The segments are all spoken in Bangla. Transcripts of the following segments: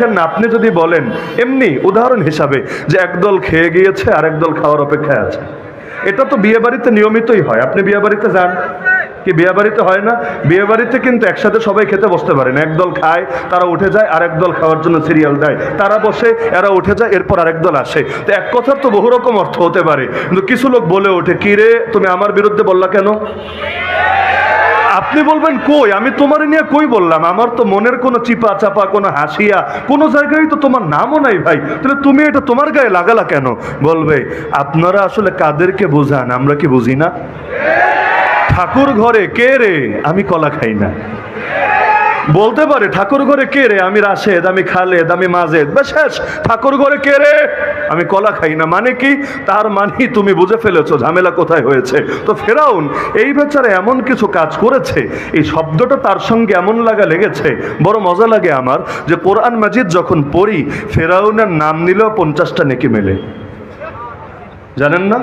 দেখেন না, আপনি যদি বলেন, এমনি উদাহরণ হিসাবে যে একদল খেয়ে গিয়েছে আর একদল খাওয়ার অপেক্ষায় আছে। এটা তো বিয়ে বাড়িতে নিয়মিতই হয়। আপনি বিয়ে বাড়িতে যান। কি বিয়ে বাড়িতে হয় না? বিয়ে বাড়িতে কিন্তু একসাথে সবাই খেতে বসতে পারে না একদল খায়, তারা উঠে যায় আর একদল খাওয়ার জন্য সিরিয়াল দেয়। তারা বসে, এরা উঠে যায়, এরপর আরেক দল আসে। তো এক কথার তো বহু রকম অর্থ হতে পারে। কিন্তু কিছু লোক বলে ওঠে, কি রে, তুমি আমার বিরুদ্ধে বললা কেন? আপনি বলবেন কই? আমি তোমার নিয়ে কই বললাম? আমার তো মনের কোনো চিপা চাপা কোনো হাসিয়া, কোনো জায়গায় তো তোমার নামও নাই ভাই। তাহলে তুমি এটা তোমার গায়ে লাগালা কেন? বলবে, আপনারা আসলে কাদেরকে বোঝান? আমরা কি বুঝি না? ঠাকুর ঘরে, কে রে? আমি কলা খাই না। বলতে পারে, ঠাকুর ঘরে কে রে? আমি রাশেদ, আমি খালেদ, আমি মাজেদ। বা শেষ। ঠাকুর ঘরে কে রে? আমি কলা খাই না। মানে কি? তার মানে তুমি বুঝে ফেলেছো ঝামেলা কোথায় হয়েছে। তো ফেরাউন, এই বেচারা এমন কিছু কাজ করেছে, এই শব্দটা তার সঙ্গে এমন লাগা লেগেছে, বড় মজা লাগে আমার, যে কোরআন মাজিদ যখন পড়ি, ফেরাউনের নাম নিলেও পঞ্চাশটা নেকি মেলে। জানেন না?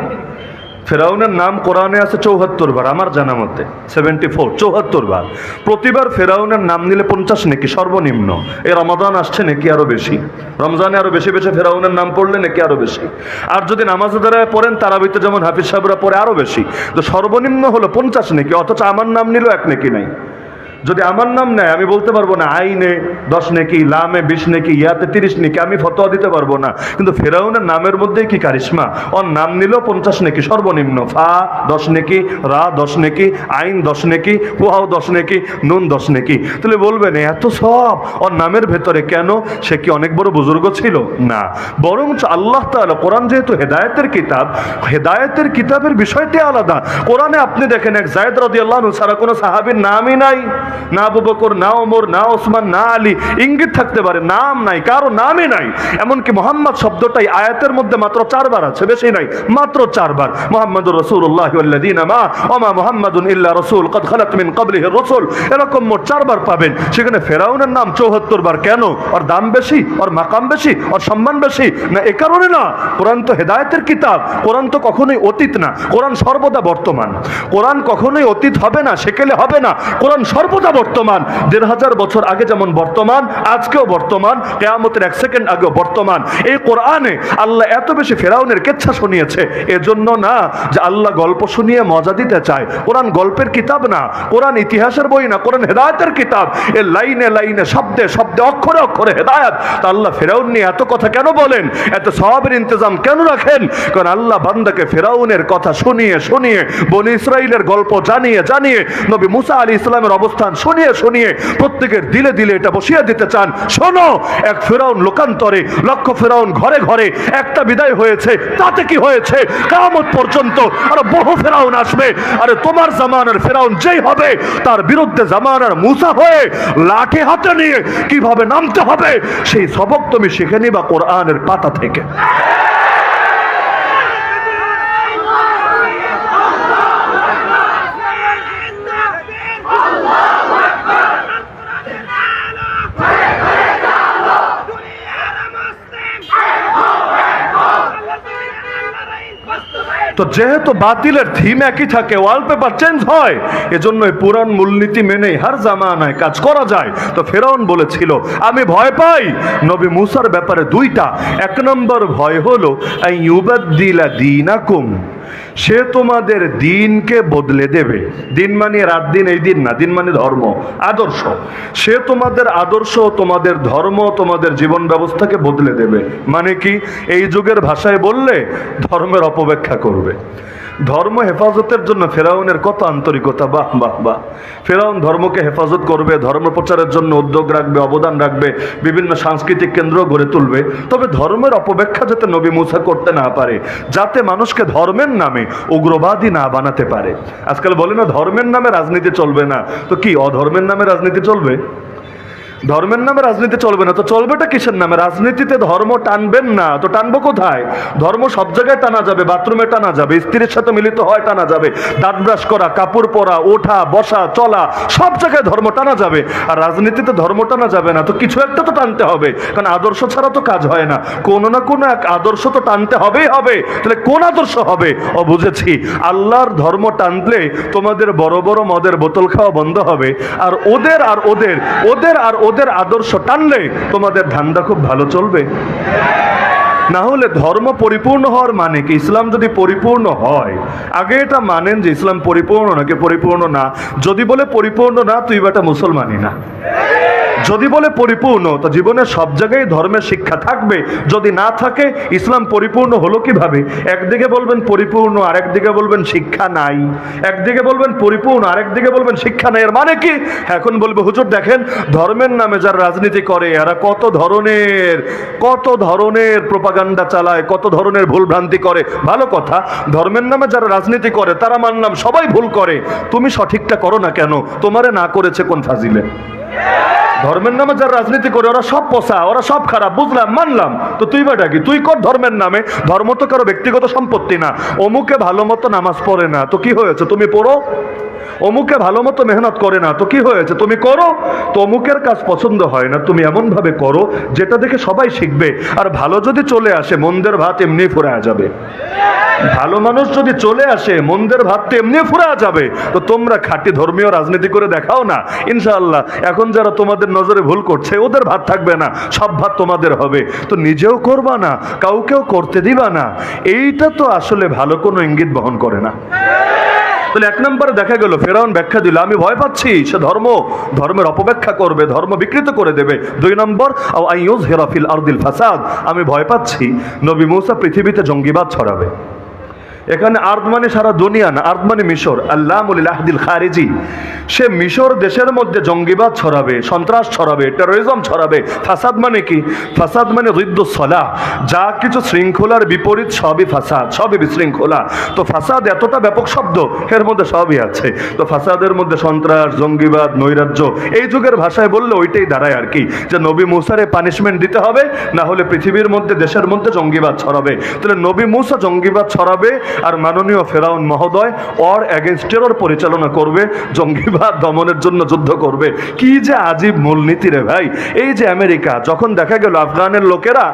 ফেরাউনের নাম কোরআনে আছে চৌহাত্তর বার, আমার জানা মতে। সেভেন্টি ফোর চৌহাত্তর বার। প্রতিবার ফেরাউনের নাম নিলে পঞ্চাশ নাকি সর্বনিম্ন? এ রমাদান আসছে নাকি আরও বেশি? রমজানে আরও বেশি বেশি ফেরাউনের নাম পড়লে নাকি আরও বেশি? আর যদি নামাজ দ্বারা পড়েন, তারাবিতে যেমন হাফিজ সাহেবরা পড়ে আরও বেশি। তো সর্বনিম্ন হলো পঞ্চাশ নাকি? অথচ আমার নাম নিল এক নাকি নাই? যদি আমার নাম নেয়, আমি বলতে পারব না আইনে দশ নেকি লামে বিশ নেকি ইয়াতে তিরিশ নেকি আমি ফতোয়া দিতে পারব না। কিন্তু ফেরাউনের নামের মধ্যেই কি কারিশমা? ওর নাম নিলেও পঞ্চাশ নেকি সর্বনিম্ন। ফা, দশ নেকি রা, দশ নেকি আইন দশ নেকি হুহাও দশ নেকি নুন দশ নেকি তাহলে বলবেন এত সব, ওর নামের ভেতরে কেন সে কি অনেক বড় বুজুর্গ ছিল? না। বরঞ্চ আল্লাহ তাআলা কোরআন যেহেতু হেদায়েতের কিতাব, হেদায়েতের কিতাবের বিষয়টি আলাদা। কোরআনে আপনি দেখেন এক জায়দ রাদিয়াল্লাহু আনহু ছাড়া কোনো সাহাবীর নামই নাই। না আবু বকর, না ওমর, না ওসমান, না আলী, ইঙ্গিত থাকতে পারে, নাম নাই, কারও নামই নাই। এমনকি মোহাম্মদ শব্দটাই আয়াতের মধ্যে মাত্র চারবার আছে, বেশি নাই, মাত্র চারবার। মোহাম্মদুর ওমা মুহাম্মাদুন ইল্লা রাসূল, কদ রাসূল। এরকম মোট চারবার পাবেন। সেখানে ফেরাউনের নাম 74 বার কেন? ওর দাম বেশি, ওর মাকাম বেশি, ওর সম্মান বেশি? না, এ কারণে না। কোরআন তো হেদায়েতের কিতাব, কোরআন তো কখনোই অতীত না। কোরআন সর্বদা বর্তমান। কোরআন কখনোই অতীত হবে না, সেকেলে হবে না। কোরআন সর্বদা বর্তমান। দেড় হাজার বছর আগে যেমন বর্তমান, আজকেও বর্তমান, কেয়ামতের এক সেকেন্ড আগেও বর্তমান। এই কোরআনে আল্লাহ এত বেশি ফেরাউনের কেচ্ছা শুনিয়েছে। এজন্য না যে আল্লাহ গল্প শুনিয়ে মজা দিতে চায়। কোরআন গল্পের কিতাব না। কোরআন ইতিহাসের বই না। কোরআন হেদায়তের কিতাব। এ লাইনে লাইনে, শব্দে শব্দে, অক্ষরে অক্ষরে হেদায়াত। তা আল্লাহ ফেরাউন নিয়ে এত কথা কেন বলেন? এত সবের ইন্তজাম কেন রাখেন? কারণ আল্লাহ বান্দাকে ফেরাউনের কথা শুনিয়ে শুনিয়ে, বনি ইসরাইলের গল্প জানিয়ে জানিয়ে, নবী মুসা আলী ইসলামের অবস্থান শুনিয়ে শুনিয়ে প্রত্যেকের দিলে দিলে এটা বসিয়ে দিতে চান। শোনো, এক ফেরাউন লোকান্তরে, লক্ষ ফেরাউন ঘরে ঘরে একটা বিদায় হয়েছে। তাতে কি হয়েছে? কামত পর্যন্ত আর বহু ফেরাউন আসবে। আরে তোমার জামানার ফেরাউন যেই হবে, তার বিরুদ্ধে জামানার মুসা হয়ে লাঠি হাতে নিয়ে কীভাবে নামতে হবে, সেই সবক তুমি শিখে নিবা কোরআনের পাতা থেকে। তো যেহেতু বাতিলের থিম একই থাকে ওয়ালপেপার চেঞ্জ হয় এজন্য এই পুরান মূলনীতি মেনেই হার জামানায় কাজ করা যায়। তো ফেরাউন বলেছিল, আমি ভয় পাই। নবী মুসার ব্যাপারে দুইটা। এক নম্বর ভয় হলো ইউবাদ্দিলা দিনাকুম, সে তোমাদের দিনকে বদলে দেবে। দিন মানে রাত দিন, এই দিন না, দিন মানে ধর্ম, আদর্শ। সে তোমাদের আদর্শ, তোমাদের ধর্ম, তোমাদের জীবন ব্যবস্থাকে বদলে দেবে। মানে কি? এই যুগের ভাষায় বললে ধর্মের অপব্যাখ্যা করবে। ধর্ম হেফাজতের জন্য ফেরাউনের কত আন্তরিকতা, বাহ বাহ বাহ। ফেরাউন ধর্মকে হেফাজত করবে, ধর্ম প্রচারের জন্য উদ্যোগ রাখবে, অবদান রাখবে, বিভিন্ন সাংস্কৃতিক কেন্দ্র গড়ে তুলবে। তবে ধর্মের অপব্যাখ্যা যাতে নবী মুসা করতে না পারে, যাতে মানুষকে ধর্মের নামে উগ্রবাদী না বানাতে পারে। আজকাল বলে না, ধর্মের নামে রাজনীতি চলবে না। তো কি, অধর্মের নামে রাজনীতি চলবে? ধর্মের নামে রাজনীতি চলবে না, তো চলবেটা কিসের নামে? রাজনীতিতে ধর্ম টানবেন না, তো টানবো কোথায়? ধর্ম সব জায়গায় টানা যাবে, বাথরুমে টানা যাবে, স্ত্রীর সাথে মিলিত হয় টানা যাবে, দাঁত ব্রাশ করা, কাপড় পরা, ওঠা, বসা, চলা, সব জায়গায় ধর্ম টানা যাবে। আর রাজনীতিতে ধর্ম টানা যাবে না, তো কিছু একটা তো টানতে হবে, কারণ আদর্শ ছাড়া তো কাজ হয় না। কোনো না কোনো এক আদর্শ তো টানতে হবেই হবে, তাহলে কোন আদর্শ হবে? ও বুঝেছি, আল্লাহর ধর্ম টানলে তোমাদের বড় বড় মদের বোতল খাওয়া বন্ধ হবে, আর ওদের আর ওদের ওদের আর ওদের আদর্শ টানলে তোমাদের ধান্দা খুব ভালো চলবে। না হলে ধর্ম পরিপূর্ণ হওয়ার মানে কি? ইসলাম যদি পরিপূর্ণ হয়, আগে এটা মানেন যে ইসলাম পরিপূর্ণ নাকি পরিপূর্ণ না? যদি বলে পরিপূর্ণ না, তুই বেটা মুসলমানই না। যদি বলে পরিপূর্ণ, তো জীবনের সব জায়গায় ধর্মের শিক্ষা থাকবে। যদি না থাকে, ইসলাম পরিপূর্ণ হলো কীভাবে? একদিকে বলবেন পরিপূর্ণ আর একদিকে বলবেন শিক্ষা নাই। একদিকে বলবেন পরিপূর্ণ আর একদিকে বলবেন শিক্ষা নাই। এর মানে কি? এখন বলবে, হুজুর, দেখেন, ধর্মের নামে যারা রাজনীতি করে, এরা কত ধরনের কত ধরনের প্রপাগান্ডা চালায়, কত ধরনের ভুল ভ্রান্তি করে। ভালো কথা, ধর্মের নামে যারা রাজনীতি করে, তারা মানলাম সবাই ভুল করে। তুমি সঠিকটা করো না কেন? তোমারে না করেছে কোন ফাজিলে? ধর্মের নামে যারা রাজনীতি করে, ওরা সব পোষা, ওরা সব খারাপ, বুঝলাম, মানলাম। তো তুই বাটা কি? তুই কর ধর্মের নামে। ধর্ম তো কারও ব্যক্তিগত সম্পত্তি না। অমুকে ভালো মতো নামাজ পড়ে না। তো কি হয়েছে? তুমি পড়ো? অমুকে ভালো মতো মেহনত করে না, তো কি হয়েছে? তুমি করো। তো অমুকের কাজ পছন্দ হয় না, তুমি এমন ভাবে করো, যেটা দেখে সবাই শিখবে। আর ভালো যদি চলে আসে, মন্দের ভাত এমনি ফুরা যাবে। ভালো মানুষ যদি চলে আসে, মন্দের ভাত তো এমনি ফুরা যাবে। তো তোমরা খাঁটি ধর্মীয় রাজনীতি করে দেখাও না। ইনশাআল্লাহ, এখন যারা তোমাদের নজরে ভুল করছে, ওদের ভাত থাকবে না, সব ভাত তোমাদের হবে। তো নিজেও করবা না, কাউকেও করতে দিবা না। এইটা তো আসলে ভালো কোনো ইঙ্গিত বহন করে না। তাহলে এক নম্বরে দেখা গেল, ফেরাউন ব্যাখ্যা দিল, আমি ভয় পাচ্ছি, সে ধর্ম, ধর্মের অপব্যাখ্যা করবে, ধর্ম বিকৃত করে দেবে। দুই নম্বর আইয়ুজ হেরাফিল আরদিল ফাসাদ, আমি ভয় পাচ্ছি, নবী মৌসা পৃথিবীতে জঙ্গিবাদ ছড়াবে। এখানে আর্দ মানে সারা দুনিয়া না আর্দ মানে মিশর। আল্লাহ আহদিল খারিজি। সে মিশর দেশের মধ্যে জঙ্গিবাদ ছড়াবে, সন্ত্রাস ছড়াবে টেরোরিজম ছড়াবে। ফাসাদ মানে কি? ফাসাদ মানে রিদ্দু সলাহ যা কিছু শৃঙ্খলার বিপরীত সবই ফাসাদ, সবই বিশৃঙ্খলা। তো ফাসাদ এতটা ব্যাপক শব্দ, এর মধ্যে সবই আছে। তো ফাসাদের মধ্যে সন্ত্রাস, জঙ্গিবাদ, নৈরাজ্য, এই যুগের ভাষায় বললে ওইটাই দাঁড়ায় আর কি। যে নবী মুসারে পানিশমেন্ট দিতে হবে, না হলে পৃথিবীর মধ্যে, দেশের মধ্যে জঙ্গিবাদ ছড়াবে। তাহলে নবী মুসা জঙ্গিবাদ ছড়াবে আর মাননীয় ফেরাউন মহোদয় অর অ্যাগেনস্টেরর পরিচালনা করবে, জঙ্গিবাদ দমনের জন্য যুদ্ধ করবে। কি যে আজীব মূলনীতি রে ভাই। এই যে আমেরিকা, যখন দেখা গেল আফগানের লোকেরা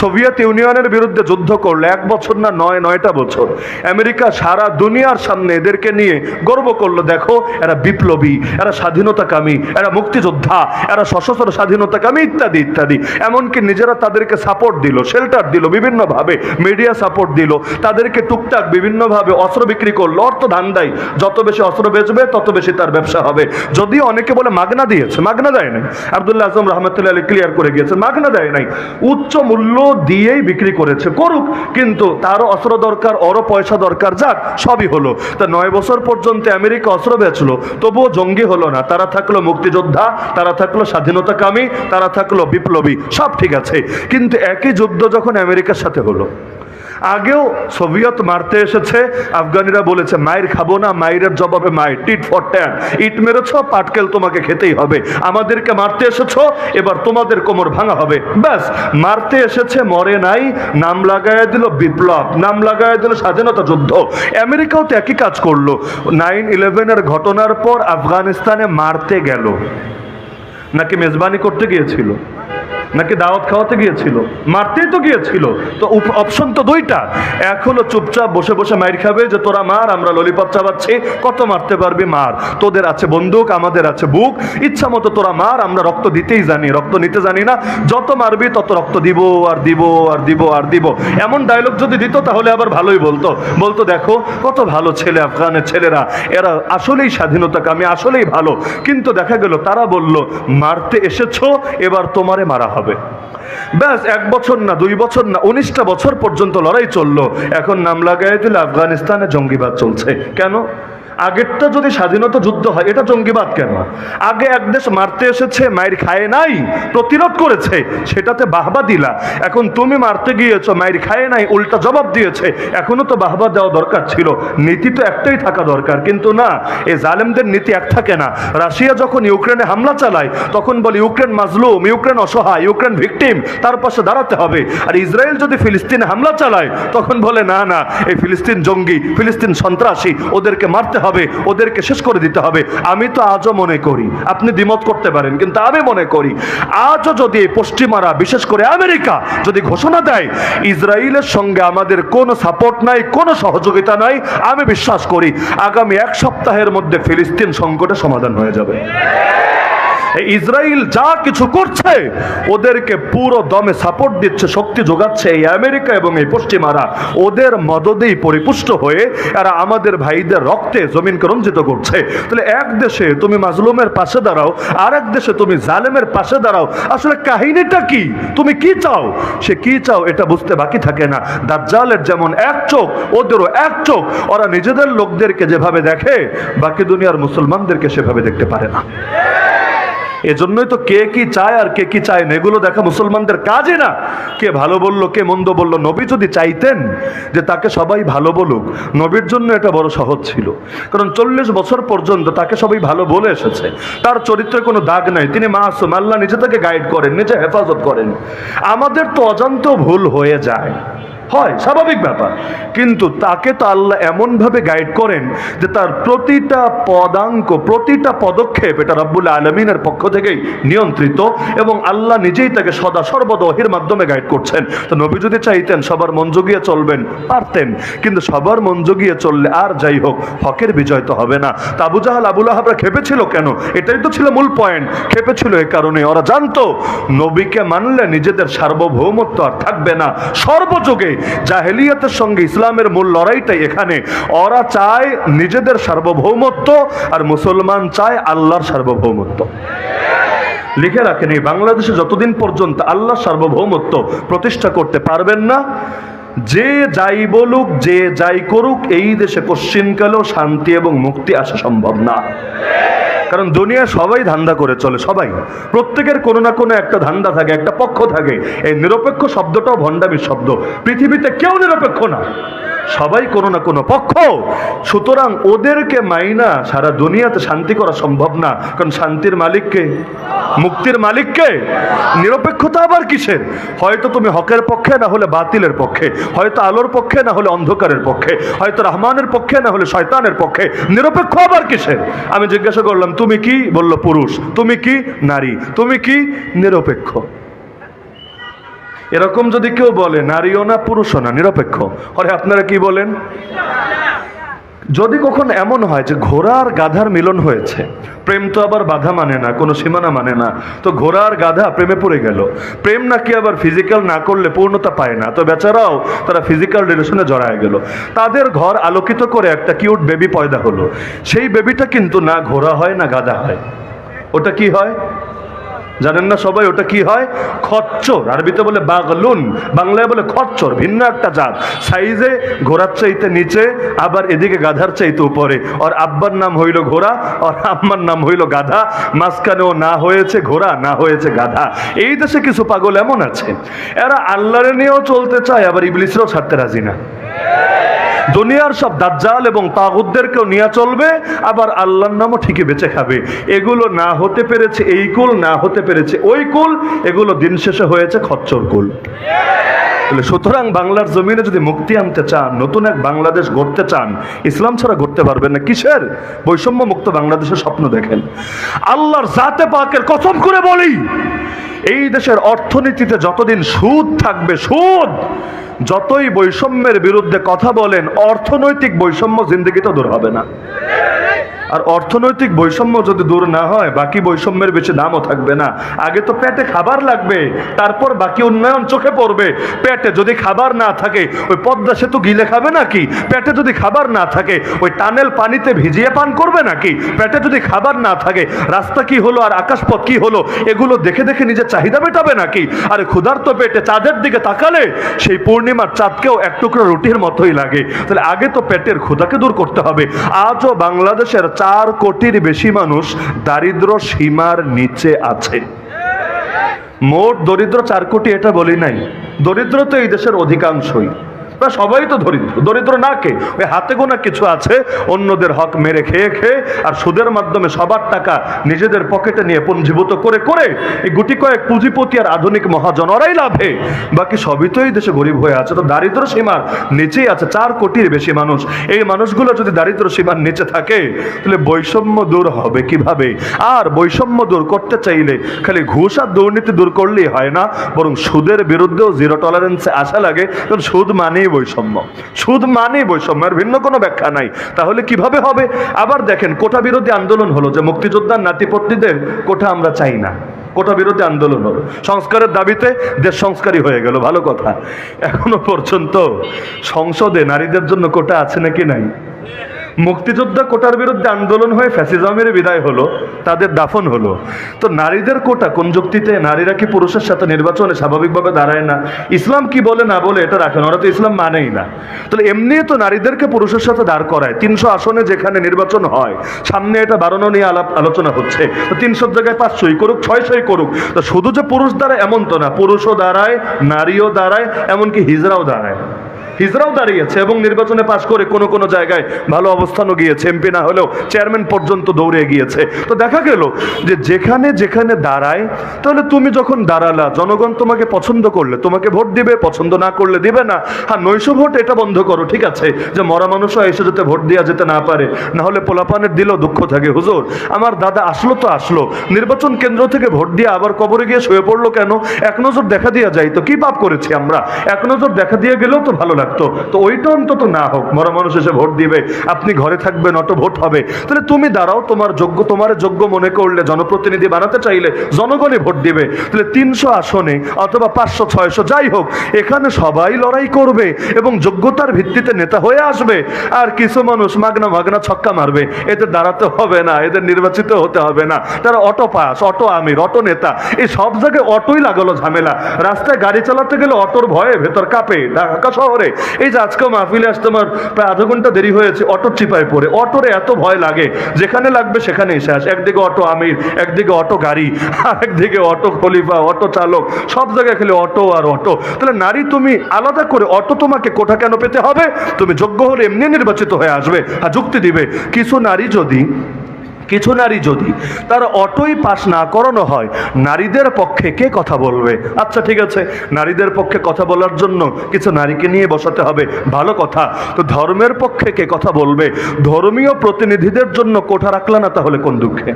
সোভিয়েত ইউনিয়নের বিরুদ্ধে যুদ্ধ করল, এক বছর না নয়, নয়টা বছর, আমেরিকা সারা দুনিয়ার সামনে এদেরকে নিয়ে গর্ব করল, দেখো, এরা বিপ্লবী, এরা স্বাধীনতাকামী, এরা মুক্তিযোদ্ধা, এরা সশস্ত্র স্বাধীনতাকামী ইত্যাদি ইত্যাদি। এমনকি নিজেরা তাদেরকে সাপোর্ট দিল শেল্টার দিল, বিভিন্নভাবে মিডিয়া সাপোর্ট দিল, তাদেরকে টুকটাক বিভিন্নভাবে অস্ত্র বিক্রি করল, অর্থ ধান ধান্দাই যত বেশি অস্ত্র বেচবে, তত বেশি তার ব্যবসা হবে। যদিও অনেকে বলে মাগনা দিয়েছে, মাগনা দেয় নাই। আবদুল্লাহ আজম রহমতুল্লাহ আলী ক্লিয়ার করে গিয়েছে মাগনা দেয় নাই। উচ্চ মূল্য দিয়েই বিক্রি করেছে, করুক, কিন্তু তারও অস্ত্র দরকার ওরও পয়সা দরকার, যাক, সবই হলো। তা নয় বছর পর্যন্ত আমেরিকা অস্ত্র বেচলো, তবুও জঙ্গি হলো না। তারা থাকল মুক্তিযোদ্ধা, তারা থাকল স্বাধীনতাকামী, তারা থাকল বিপ্লবী, সব ঠিক আছে। কিন্তু একই যুদ্ধ যখন আমেরিকার সাথে হলো আগেও সোভিয়ত মারতে এসেছে, আফগানিরা বলেছে, মায়ের খাব না, মায়ের জবাবে মায়ের, টিট ফর ট্যান। ইট মেরেছ, পাটকেল তোমাকে খেতেই হবে। আমাদেরকে মারতে এসেছ, এবার তোমাদের কোমর ভাঙা হবে। ব্যাস, মারতে এসেছে, মরে নাই, নাম লাগায় দিল বিপ্লব, নাম লাগায় দিল স্বাধীনতা যুদ্ধ। আমেরিকাও তো একই কাজ করল। নাইন ইলেভেনের ঘটনার পর আফগানিস্তানে মারতে গেল। নাকি মেজবানি করতে গিয়েছিল? নাকি দাওয়াত খাওয়াতে গিয়েছিল? মারতেই তো গিয়েছিল। তো অপশন তো দুইটা। হলো চুপচাপ বসে বসে মাইর খাবে যে, তোরা মার, আমরা ললিপপ চাবাচ্ছি। কত মারতে পারবি? মার। তোদের আছে বন্দুক, আমাদের আছে বুক। ইচ্ছা মতো তোরা মার, আমরা রক্ত দিতেই জানি। রক্ত নিতে জানি না। যত মারবি, তত রক্ত দিব আর দিব আর দিব আর দিব। এমন ডায়লগ যদি দিত, তাহলে আবার ভালোই বলতো। বলতো, দেখো, কত ভালো ছেলে আফগানের ছেলেরা। এরা আসলেই স্বাধীনতাকামী, আসলেই ভালো। কিন্তু দেখা গেল, তারা বলল, মারতে এসেছ, এবার তোমারে মারা হবে। ব্যাস, এক বছর না, দুই বছর না, উনিশটা বছর পর্যন্ত লড়াই চলল। এখন নাম লাগাই দিলে আফগানিস্তানে জঙ্গিবাদ চলছে। কেন? আগেরটা যদি স্বাধীনতা যুদ্ধ হয়, এটা জঙ্গিবাদ কেন? আগে এক দেশ মারতে এসেছে, মায়ের খায় নাই, প্রতিরোধ করেছে, সেটাতে বাহবা দিলা। এখন তুমি মারতে গিয়েছো, মায়ের খায় নাই, উল্টা জবাব দিয়েছে। এখনও তো বাহবা দেওয়া দরকার ছিল। নীতি তো একটাই থাকা দরকার, কিন্তু না এই জালেমদের নীতি এক থাকে না। রাশিয়া যখন ইউক্রেনে হামলা চালায়, তখন বলে, ইউক্রেন মাজলুম, ইউক্রেন অসহায়, ইউক্রেন ভিকটিম, তার পাশে দাঁড়াতে হবে। আর ইসরায়েল যদি ফিলিস্তিনে হামলা চালায়, তখন বলে, না না, এই ফিলিস্তিন জঙ্গি, ফিলিস্তিন সন্ত্রাসী, ওদেরকে মারতে ওদেরকে শেষ করে দিতে হবে। আমি তো আজও মনে করি, আপনি দ্বিমত করতে পারেন, কিন্তু আমি মনে করি, আজও যদি পশ্চিমারা, বিশেষ করে আমেরিকা, যদি ঘোষণা দেয়, ইসরায়েলের সঙ্গে আমাদের কোনো সাপোর্ট নাই, কোনো সহযোগিতা নাই, আমি বিশ্বাস করি, আগামী এক সপ্তাহের মধ্যে ফিলিস্তিন সংকটের সমাধান হয়ে যাবে। ইসরায়েল যা কিছু করছে, ওদেরকে পুরো দমে সাপোর্ট দিচ্ছে, শক্তি যোগাচ্ছে এই আমেরিকা এবং এই পশ্চিমারা। ওদের মদদেই পরিপুষ্ট হয়ে এরা আমাদের ভাইদের রক্তে জমিনকে রঞ্জিত করছে। তাহলে এক দেশে তুমি মাজলুমের পাশে দাঁড়াও আর এক দেশে তুমি জালেমের পাশে দাঁড়াও। আসলে কাহিনীটা কি? তুমি কি চাও? সে কি চাও এটা বুঝতে বাকি থাকে না। দাজ্জালের যেমন এক চোখ, ওদেরও এক চোখ। ওরা নিজেদের লোকদেরকে যেভাবে দেখে, বাকি দুনিয়ার মুসলমানদেরকে সেভাবে দেখতে পারে না। এজন্যই তো কে কি চায় আর কে কি চায় না, এগুলো দেখা মুসলমানদের কাজই না। কে ভালো বলল, কে মন্দ বলল, নবী যদি চাইতেন যে তাকে সবাই ভালো বলুক, নবীর জন্য এটা বড় সহজ ছিল। কারণ চল্লিশ বছর পর্যন্ত তাকে সবাই ভালো বলে এসেছে। তার চরিত্রে কোনো দাগ নাই। তিনি মাসুম, আল্লাহ নিজে তাকে গাইড করেন, নিজে হেফাজত করেন। আমাদের তো অজান্ত ভুল হয়ে যায়। হয়, স্বাভাবিক ব্যাপার। কিন্তু তাকে তো আল্লাহ এমনভাবে গাইড করেন যে তার প্রতিটা পদাঙ্ক, প্রতিটা পদক্ষেপ এটা রব্বুল আলমিনের পক্ষ থেকেই নিয়ন্ত্রিত এবং আল্লাহ নিজেই তাকে সদা সর্বদা ওহির মাধ্যমে গাইড করছেন। তো নবী যদি চাইতেন সবার মন জগিয়ে চলবেন, পারতেন। কিন্তু সবার মন জগিয়ে চললে আর যাই হোক, হকের বিজয় তো হবে না। তা আবু জাহাল আবুল আহাবরা খেপেছিল কেন? এটাই তো ছিল মূল পয়েন্ট খেপেছিল এ কারণে। ওরা জানতো, নবীকে মানলে নিজেদের সার্বভৌমত্ব আর থাকবে না। সর্বযুগে জাহেলিয়াতের সঙ্গে ইসলামের মূল লড়াইটাই এখানে। ওরা চায় নিজেদের সার্বভৌমত্ব আর মুসলমান চায় আল্লাহর সার্বভৌমত্ব। লিখে রাখেন, এই বাংলাদেশে যতদিন পর্যন্ত আল্লাহ সার্বভৌমত্ব প্রতিষ্ঠা করতে পারবেন না, যে যাই বলুক, যে যাই করুক, এই দেশে কোশ্চিনকালেও শান্তি এবং মুক্তি আসা সম্ভব না। কারণ দুনিয়া সবাই ধান্দা করে চলে, সবাই। প্রত্যেকের কোনো না কোনো একটা ধান্দা থাকে, একটা পক্ষ থাকে। এই নিরপেক্ষ শব্দটাও ভণ্ডামির শব্দ। পৃথিবীতে কেউ নিরপেক্ষ না। সবাই কোনো না কোনো পক্ষ। সুতরাং ওদেরকে মাইনা সারা দুনিয়াতে শান্তি করা সম্ভব না। কারণ শান্তির মালিককে মুক্তির মালিককে নিরপেক্ষতা আবার কিসের? হয়তো তুমি হকের পক্ষে, না হলে বাতিলের পক্ষে। হয়তো আলোর পক্ষে, না হলে অন্ধকারের পক্ষে। হয়তো রহমানের পক্ষে, না হলে শয়তানের পক্ষে। নিরপেক্ষ আবার কিসের? আমি জিজ্ঞাসা করলাম, তুমি কি? বলল, পুরুষ। তুমি কি? নারী। তুমি কি? নিরপেক্ষ। এরকম যদি কেউ বলে, নারীও না, পুরুষও না, নিরপেক্ষ। আরে আপনারা কি বলেন? যদি কখন এমন হয় যে ঘোড়া আর গাধার মিলন হয়েছে, প্রেম তো আবার বাধা মানে না, কোনো সীমানা মানে না, তো ঘোড়া আর গাধা প্রেমে পড়ে গেল। প্রেম নাকি আবার ফিজিক্যাল না করলে পূর্ণতা পায় না, তো বেচারাও তারা ফিজিক্যাল রিলেশনে জড়ায় গেল। তাদের ঘর আলোকিত করে একটা কিউট বেবি পয়দা হলো। সেই বেবিটা কিন্তু না ঘোড়া হয়, না গাধা হয়। ওটা কি হয়? জানেন না সবাই ওটা কি হয়? খচ্চর। আরবিতে বলে বাগলুন, বাংলায় বলে খচ্চর, ভিন্ন একটা জাত। সাইজে ঘোড়ার চাইতে নিচে, আবার এদিকে গাধার চাইতে উপরে। আর আব্বার নাম হইল ঘোড়া, আর আম্মার নাম হইল গাধা। মাঝখানেও না হয়েছে ঘোড়া, না হয়েছে গাধা। এই দেশে কিছু পাগল এমন আছে। এরা আল্লাহরে নিয়েও চলতে চায়, আবার ইবলিসরাও ছাড়তে রাজি না। দুনিয়ার সব দাজ্জাল এবং তাগুদদেরকেও নিয়ে চলবে, আবার আল্লাহর নামও ঠিকই বেঁচে খাবে। এগুলো না হতে পেরেছে এই কুল, না হতে পেরেছে ওই কুল, এগুলো দিন শেষে হয়েছে খচ্চর কুল। তাহলে সুতরাং বাংলার জমিনে যদি মুক্তি আনতে চান, নতুন এক বাংলাদেশ গড়তে চান, ইসলাম ছাড়া গড়তে পারবেন না, কিসের? বৈষম্য মুক্ত বাংলাদেশের স্বপ্ন দেখেন। আল্লাহর জাতে পাকের কসম করে বলি এই দেশের অর্থনীতিতে যতদিন সুদ থাকবে, সুদ, যতই বৈষম্যের বিরুদ্ধে কথা বলেন, অর্থনৈতিক বৈষম্য জিন্দগিতে দূর হবে না। আর অর্থনৈতিক বৈষম্য যদি দূর না হয়, বাকি বৈষম্যের বেশি দামও থাকবে না। আগে তো পেটে খাবার লাগবে, তারপর বাকি উন্নয়ন চোখে পড়বে। পেটে যদি খাবার না থাকে, ওই পদ্মা সেতু গিলে খাবে নাকি? পেটে যদি খাবার না থাকে, ওই টানেল পানিতে ভিজিয়ে পান করবে নাকি? পেটে যদি খাবার না থাকে, রাস্তা কি হলো আর আকাশপথ কি হলো? এগুলো দেখে দেখে নিজের চাহিদা মেটাবে নাকি? আরে ক্ষুধার্ত পেটে চাঁদের দিকে তাকালে, সেই পূর্ণিমার চাঁদকেও এক টুকরো রুটির মতোই লাগে। তাহলে আগে তো পেটের ক্ষুধাকে দূর করতে হবে। আজও বাংলাদেশের চার কোটির বেশি মানুষ দারিদ্র সীমার নিচে আছে। মোট দরিদ্র চার কোটি এটা বলি নাই। দরিদ্র তো এই দেশের অধিকাংশই। বা সবাই তো দরিদ্র। দরিদ্র না কে? ওই হাতে গোনা কিছু আছে? অন্যদের হক মেরে খেয়ে খেয়ে আর সুদের মাধ্যমে সবার টাকা নিজেদের পকেটে নিয়ে পুঞ্জীভূত করে করে এই গুটি কয়েক পুঁজিপতি আর আধুনিক মহাজন ওরাই লাভে। বাকি সবই তো এই দেশে গরিব হয়ে আছে। তো দারিদ্র সীমার নিচেই আছে চার কোটির বেশি মানুষ। এই মানুষগুলো যদি দারিদ্র সীমার নিচে থাকে, তাহলে বৈষম্য দূর হবে কীভাবে? আর বৈষম্য দূর করতে চাইলে খালি ঘুষ আর দুর্নীতি দূর করলেই হয় না, বরং সুদের বিরুদ্ধেও জিরো টলারেন্সে আসা লাগে। কারণ সুদ মানেই মানেই বৈষম্য। সুদ মানেই বৈষম্য, আর ভিন্ন কোনো ব্যাখ্যা নাই। তাহলে কীভাবে হবে? আবার দেখেন, কোটা বিরোধী আন্দোলন হলো যে মুক্তিযোদ্ধার নাতিপত্নীদের কোটা আমরা চাই না। কোটা বিরোধী আন্দোলন হলো। সংস্কারের দাবিতে দেশ সংস্কারই হয়ে গেল, ভালো কথা। এখনও পর্যন্ত সংসদে নারীদের জন্য কোটা আছে নাকি নাই? মুক্তিযোদ্ধা কোটার বিরুদ্ধে আন্দোলন হয়ে ফ্যাসিজমের বিদায় হলো। তাদের দাফন হলো। তো নারীদের কোটা কোন যুক্তিতে? নারীরা কি পুরুষের সাথে নির্বাচনে স্বাভাবিকভাবে দাঁড়ায় না? ইসলাম কি বলে, না বলে এটা রাখেন। ওরা তো ইসলাম মানেই না। তাহলে এমনি তো নারীদেরকে পুরুষের সাথে দাঁড় করায়। তিনশো আসনে যেখানে নির্বাচন হয়, সামনে এটা বাড়ানো নিয়ে আলাপ আলোচনা হচ্ছে। তো তিনশোর জায়গায় পাঁচশোই করুক, ছয়শোই করুক। তো শুধু যে পুরুষ দাঁড়ায় এমন তো না। পুরুষও দাঁড়ায়, নারীও দাঁড়ায়, এমনকি হিজড়াও দাঁড়ায়। হিজরাও দাঁড়িয়েছে এবং নির্বাচনে পাশ করে কোনো কোনো জায়গায় ভালো অবস্থানও গিয়েছে, এমপি না হলেও চেয়ারম্যান পর্যন্ত দৌড়ে গিয়েছে। তো দেখা গেল যে যেখানে যেখানে দাঁড়ায়, তাহলে তুমি যখন দাঁড়ালা, জনগণ তোমাকে পছন্দ করলে, তোমাকে ভোট দিবে, পছন্দ না করলে দিবে না। হ্যাঁ নৈশ ভোট এটা বন্ধ করো, ঠিক আছে? যে মরা মানুষও এসে যাতে ভোট দেওয়া যেতে না পারে, না হলে পোলাপানের দিলেও দুঃখ থাকে, হুজুর। আমার দাদা আসলো তো আসলো, নির্বাচন কেন্দ্র থেকে ভোট দিয়ে আবার কবরে গিয়ে শুয়ে পড়ল কেন? এক নজর দেখা দিয়ে যাই তো কি পাপ করেছি আমরা? এক নজর দেখা দিয়ে গেলেও তো ভালো লাগতো তো ওইটা অন্তত না হোক, মরা মানুষ এসে ভোট দিবে, আপনি ঘরে থাকবেন, অটো ভোট হবে। তাহলে তুমি দাঁড়াও, তোমার যোগ্য তোমার যোগ্য মনে করলে, জনপ্রতিনিধি বানাতে চাইলে জনগণই ভোট দিবে। তাহলে তিনশো আসনে অথবা পাঁচশো, ছয়শো, যাই হোক, এখানে সবাই লড়াই করবে এবং যোগ্যতার ভিত্তিতে নেতা হয়ে আসবে। আর কিছু মানুষ মাগনা মাগনা ছক্কা মারবে। এদের দাঁড়াতে হবে না, এদের নির্বাচিত হতে হবে না। তারা অটো পাস, অটো আমির, অটো নেতা, এই সব জায়গায় অটোই লাগালো ঝামেলা। রাস্তায় গাড়ি চালাতে গেলে অটোর ভয়ে ভেতর কাঁপে, ঢাকা শহরে। এই যে আজকেও মাহফিলে আসতে আমার প্রায় আধা ঘণ্টা দেরি হয়েছে অটোর চিপায় পড়ে। অটোরে এত ভয় লাগে, যেখানে লাগবে সেখানেই শেষ একদিকে অটো আমির, একদিকে অটো গাড়ি, আর একদিকে অটো খলিফা, অটো চালক, সব জায়গায় খেলে অটো আর অটো। তাহলে নারী তুমি আলাদা করে অটো তোমাকে কোঠা কেন পেতে হবে? তুমি যোগ্য হলে এমনি নির্বাচিত হয়ে আসবে আর যুক্তি দিবে। কিছু নারী যদি কিছু নারী যদি তার অটোই পাস না করানো হয়, নারীদের পক্ষে কে কথা বলবে? আচ্ছা ঠিক আছে। নারীদের পক্ষে কথা বলার জন্য কিছু নারীকে নিয়ে বসাতে হবে। ভালো কথা। তো ধর্মের পক্ষে কে কথা বলবে? ধর্মীয় প্রতিনিধিদের জন্য কোঠা রাখলে না তাহলে কোন দুঃখে?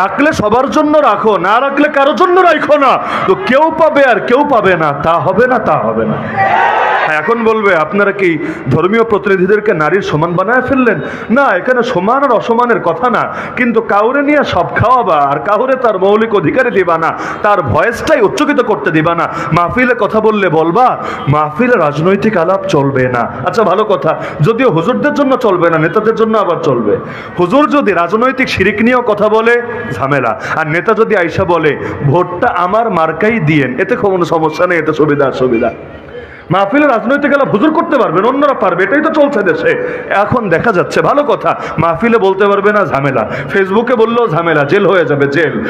রাখলে সবার জন্য রাখো, না রাখলে কারোর জন্য রাখো না। তো কেউ পাবে আর কেউ পাবে না, তা হবে না, তা হবে না। হ্যাঁ, এখন বলবে আপনারা কি ধর্মীয় প্রতিনিধিদেরকে নারীর সমান বানায় ফেললেন? না এখানে সমান আর অসমানের কথা না। কিন্তু কাউরে নিয়ে সব খাওয়াবা আর কাউরে তার মৌলিক অধিকারে দিবা না তার ভয়েসটাই উচ্চকিত করতে দিবা না। মাহফিলে কথা বললে বলবা মাহফিলে রাজনৈতিক আলাপ চলবে না। আচ্ছা ভালো কথা। যদিও হুজুরদের জন্য চলবে না নেতাদের জন্য আবার চলবে। হুজুর যদি রাজনৈতিক শিরিক নিয়েও কথা বলে ঝামেলা। আর নেতা যদি আইসা বলে ভোটটা আমার মার্কাই দিয়েন। এতে কোনো সমস্যা নেই এতে সুবিধা সুবিধা মাহফিলে রাজনৈতিক আলাপ হুজুর করতে পারবেন, অন্যরা পারবে, এটাই তো চলছে দেশে। এখন দেখা যাচ্ছে, ভালো কথা, মাহফিলে বলতে পারবে না ঝামেলা। ফেসবুকে বললেও ঝামেলা, জেল হয়ে যাবে, জেল।